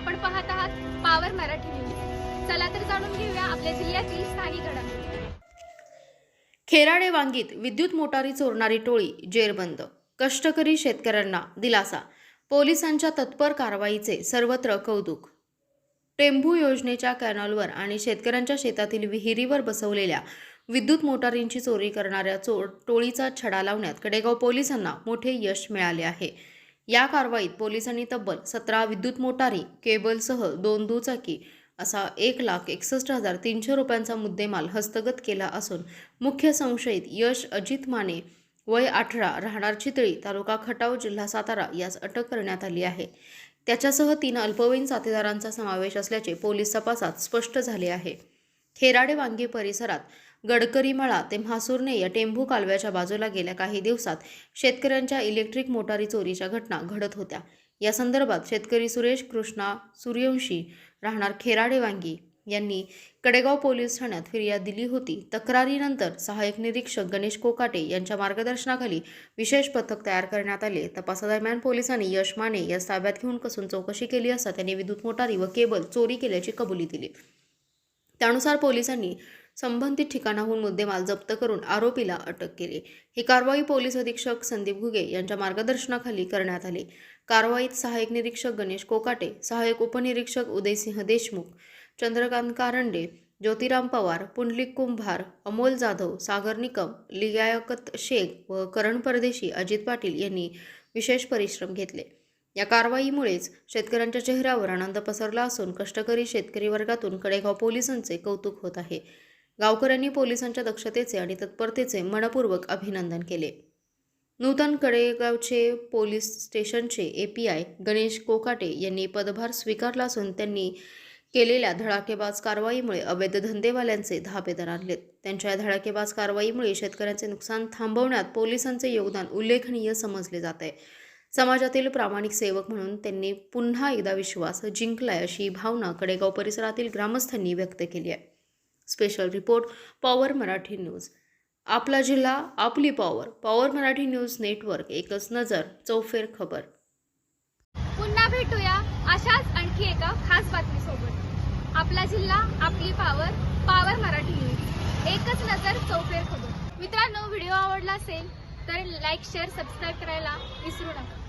आपण पाहत आहात पावर मराठी न्यूज चला तर जाणून घेऊया आपल्या जिल्ह्यातील स्थानिक घडामोडी. खेराडे वांगीत विद्युत मोटारी चोरणारी टोळी जेरबंद. कष्टकरी शेतकऱ्यांना दिलासा. पोलिसांच्या तत्पर कारवाईचे सर्वत्र कौतुक. टेंभू योजनेच्या कॅनॉलवर आणि शेतकऱ्यांच्या शेतातील विहिरीवर बसवलेल्या विद्युत मोटारींची चोरी करणाऱ्या चोर टोळीचा छडा लावण्यात कडेगाव पोलिसांना मोठे यश मिळाले आहे. या कारवाईत पोलिसांनी तब्बल सतरा विद्युत मोटारी केबलसह दोन दुचाकी असा एक लाख एकसष्ट हजार तीनशे रुपयांचा मुद्देमाल हस्तगत केला असून मुख्य संशयित यश अजित माने वय अठरा राहणार चितळी तालुका खटाव जिल्हा सातारा यास अटक करण्यात आली आहे. त्याच्यासह तीन अल्पवयीन साथीदारांचा समावेश असल्याचे पोलीस तपासात स्पष्ट झाले आहे. खेराडे वांगी परिसरात गडकरी मळा ते म्हासूरने या टेंभू कालव्याच्या बाजूला गेल्या काही दिवसात शेतकऱ्यांच्या इलेक्ट्रिक मोटारी चोरीच्या घटना घडत होत्या. या संदर्भात शेतकरी सुरेश कृष्णा सूर्यवंशी राहणार खेराडे वांगी यांनी कडेगाव पोलीस ठाण्यात फिर्याद दिली होती. तक्रारीनंतर सहाय्यक निरीक्षक गणेश कोकाटे यांच्या मार्गदर्शनाखाली विशेष पथक तयार करण्यात आले. तपासादरम्यान पोलिसांनी यश माने यास ताब्यात घेऊन कसून चौकशी केली असता त्यांनी विद्युत मोटारी व केबल चोरी केल्याची कबुली दिली. त्यानुसार पोलिसांनी संबंधित ठिकाणाहून मुद्देमाल जप्त करून आरोपीला अटक केली. ही कारवाई पोलीस अधीक्षक संदीप घुगे यांच्या मार्गदर्शनाखाली करण्यात आली. कारवाईत सहाय्यक निरीक्षक गणेश कोकाटे सहाय्यक उपनिरीक्षक उदयसिंह देशमुख चंद्रकांत कारंडे ज्योतिराम पवार पुंडलिक कुंभार अमोल जाधव सागर निकम लियाकत शेख व करण परदेशी अजित पाटील यांनी विशेष परिश्रम घेतले. या कारवाईमुळेच शेतकऱ्यांच्या चेहऱ्यावर आनंद पसरला असून कष्टकरी शेतकरी वर्गातून कडेगाव पोलिसांचे कौतुक होत आहे. गावकऱ्यांनी पोलिसांच्या दक्षतेचे आणि तत्परतेचे मनपूर्वक अभिनंदन केले. नूतन कडेगावचे पोलीस स्टेशनचे A P I Ganesh Kokate यांनी पदभार स्वीकारला असून त्यांनी केलेल्या धडाकेबाज कारवाईमुळे अवैध धंदेवाल्यांचे धाबे आणलेत त्यांच्या या धडाकेबाज कारवाईमुळे शेतकऱ्यांचे नुकसान थांबवण्यात पोलिसांचे योगदान उल्लेखनीय समजले जात आहे. समाजातील प्रामाणिक सेवक म्हणून त्यांनी पुन्हा एकदा विश्वास जिंकलाय अशी भावना कडेगाव परिसरातील ग्रामस्थांनी व्यक्त केली आहे. Special report power Marathi news आपला जिल्हा आपली power power Marathi news network एकच नजर चौफेर खबर. पुन्हा भेटूया अशाच आणखी एका खास बातमीसोबत. आपला जिल्हा आपली पॉवर पॉवर मराठी न्यूज एकच नजर चौफेर खबर. मित्रांनो व्हिडिओ आवडला असेल तर लाईक शेअर सबस्क्राईब करायला विसरू नका.